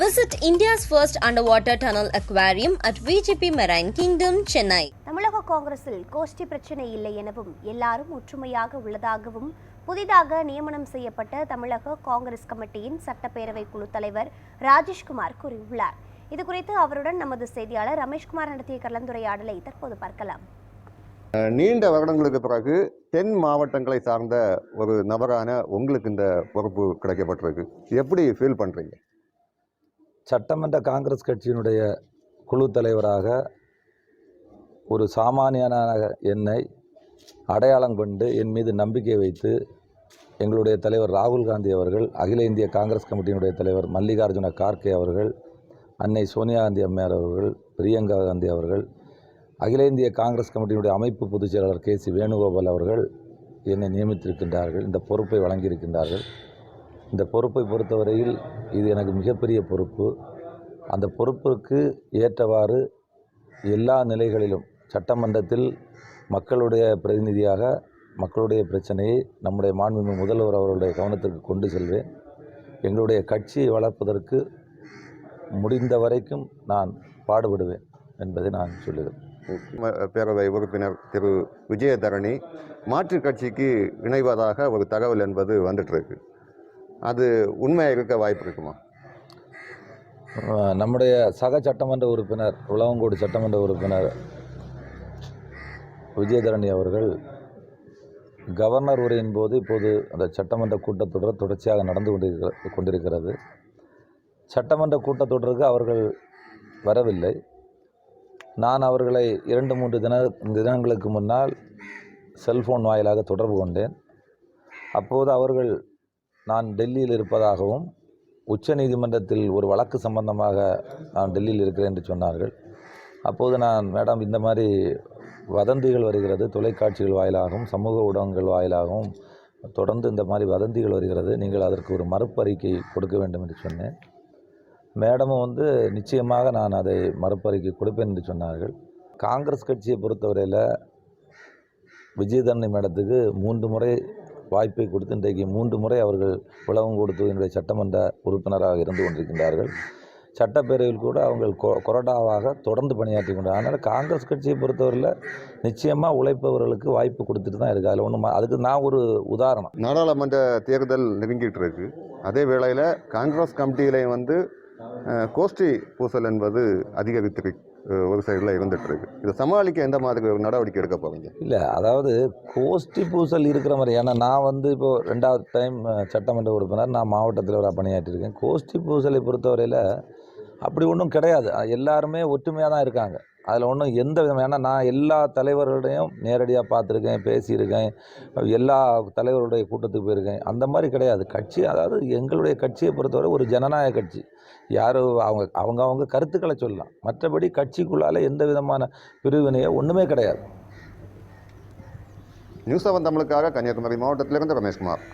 Visit India's first underwater tunnel aquarium at VGP Marine Kingdom, Chennai. தமிழக காங்கிரஸில் கோஷ்டி பிரச்சனை இல்லை எனவும் எல்லாரும் ஒற்றுமையாக உள்ளதாகவும் புதிதாக நியமனம் செய்யப்பட்ட தமிழக காங்கிரஸ் கமிட்டியின் சட்டப்பேரவை குழு தலைவர் ராஜேஷ்குமார் கூறியுள்ளார். இதுகுறித்து அவருடன் நமது செய்தியாளர் ரமேஷ்குமார் நடத்திய கலந்துரையாடலை தற்போது பார்க்கலாம். நீண்ட வருடங்களுக்கு பிறகு தென் மாவட்டங்களை சார்ந்த ஒரு நபரான உங்களுக்கு இந்த பொறுப்பு கிடைக்கப்பட்டிருக்கு. எப்படி ஃபீல் பண்ணுறீங்க சட்டமன்ற காங்கிரஸ் கட்சியினுடைய குழு தலைவராக ஒரு சாமானியனான என்னை அடையாளம் கொண்டு என் மீது நம்பிக்கை வைத்து எங்களுடைய தலைவர் ராகுல் காந்தி அவர்கள் அகில இந்திய காங்கிரஸ் கமிட்டியினுடைய தலைவர் மல்லிகார்ஜுன கார்கே அவர்கள் அன்னை சோனியா காந்தி அம்மையார் அவர்கள் பிரியங்கா காந்தி அவர்கள் அகில இந்திய காங்கிரஸ் கமிட்டியினுடைய அமைப்பு பொதுச் செயலாளர் கே சி வேணுகோபால் அவர்கள் என்னை நியமித்திருக்கின்றார்கள் இந்த பொறுப்பை வழங்கியிருக்கின்றார்கள். இந்த பொறுப்பை பொறுத்தவரையில் இது எனக்கு மிகப்பெரிய பொறுப்பு. அந்த பொறுப்பிற்கு ஏற்றவாறு எல்லா நிலைகளிலும் சட்டமன்றத்தில் மக்களுடைய பிரதிநிதியாக மக்களுடைய பிரச்சனையை நம்முடைய மாண்புமிகு முதல்வர் அவர்களுடைய கவனத்திற்கு கொண்டு செல்வேன். எங்களுடைய கட்சியை வளர்ப்பதற்கு முடிந்த வரைக்கும் நான் பாடுபடுவேன் என்பதை நான் சொல்லுகிறேன். பேரவை உறுப்பினர் திரு. விஜயதரணி மாற்றுக் கட்சிக்கு இணைவதாக ஒரு தகவல் என்பது வந்துட்டு இருக்கு. அது உண்மையாக இருக்க வாய்ப்பு இருக்குமா? நம்முடைய சக சட்டமன்ற உறுப்பினர் உலகங்கோடு சட்டமன்ற உறுப்பினர் விஜயதரணி அவர்கள் கவர்னர் உரையின் போது இப்போது அந்த சட்டமன்ற கூட்டத்தொடர் தொடர்ச்சியாக நடந்து கொண்டிருக்க கொண்டிருக்கிறது. சட்டமன்ற கூட்டத்தொடருக்கு அவர்கள் வரவில்லை. நான் அவர்களை இரண்டு மூன்று தின தினங்களுக்கு முன்னால் செல்ஃபோன் வாயிலாக தொடர்பு கொண்டேன். அப்போது அவர்கள் நான் டெல்லியில் இருப்பதாகவும் உச்சநீதிமன்றத்தில் ஒரு வழக்கு சம்பந்தமாக நான் டெல்லியில் இருக்கிறேன் என்று சொன்னார்கள். அப்போது நான் மேடம் இந்த மாதிரி வதந்திகள் வருகிறது தொலைக்காட்சிகள் வாயிலாகவும் சமூக ஊடகங்கள் வாயிலாகவும் தொடர்ந்து இந்த மாதிரி வதந்திகள் வருகிறது. நீங்கள் அதற்கு ஒரு மறுப்பறிக்கை கொடுக்க வேண்டும் என்று சொன்னேன். மேடமும் வந்து நிச்சயமாக நான் அதை மறுப்பறிக்கை கொடுப்பேன் என்று சொன்னார்கள். காங்கிரஸ் கட்சியை பொறுத்தவரையில் விஜயதரணி மேடத்துக்கு மூன்று முறை வாய்ப்பை கொடுத்து இன்றைக்கு மூன்று முறை அவர்கள் விளவும் கொடுத்து என்னுடைய சட்டமன்ற உறுப்பினராக இருந்து கொண்டிருக்கின்றார்கள். சட்டப்பேரவையில் கூட அவங்கள் கொ- கொறடாவாக தொடர்ந்து பணியாற்றி கொண்டார் அதனால் காங்கிரஸ் கட்சியை பொறுத்தவரையில் நிச்சயமாக உழைப்பவர்களுக்கு வாய்ப்பு கொடுத்துட்டு தான் இருக்குது அதில் ஒன்றும் அதுக்கு நான் ஒரு உதாரணம். நாடாளுமன்ற தேர்தல் நெருங்கிட்டு இருக்கு. அதே வேளையில் காங்கிரஸ் கமிட்டியிலையும் வந்து கோஷ்டி பூசல் என்பது அதிகரித்து ஒரு சைடில் இருந்துட்டு இருக்கு இதை சமாளிக்க எந்த மாதிரி ஒரு நடவடிக்கை எடுக்க போகிறீங்க இல்லை அதாவது கோஷ்டி பூசல் இருக்கிற மாதிரி ஏன்னா நான் வந்து இப்போது ரெண்டாவது டைம் சட்டமன்ற உறுப்பினர் நான் மாவட்டத்தில் ஒரு பணியாற்றியிருக்கேன் கோஷ்டி பூசலை பொறுத்தவரையில் அப்படி ஒன்றும் கிடையாது. எல்லாருமே ஒற்றுமையாக தான் இருக்காங்க. அதில் ஒன்றும் எந்த விதம் ஏன்னா நான் எல்லா தலைவர்களையும் நேரடியாக பார்த்துருக்கேன் பேசியிருக்கேன் எல்லா தலைவர்களுடைய கூட்டத்துக்கு போயிருக்கேன். அந்த மாதிரி கிடையாது. கட்சி அதாவது எங்களுடைய கட்சியை பொறுத்தவரை ஒரு ஜனநாயக கட்சி. யார் அவங்க அவங்க அவங்க கருத்துக்களை சொல்லலாம். மற்றபடி கட்சிக்குள்ளால் எந்த விதமான பிரிவினையோ ஒன்றுமே கிடையாது. நியூஸ் செவன் தமிழுக்காக கன்னியாகுமரி மாவட்டத்திலிருந்து ரமேஷ்குமார்.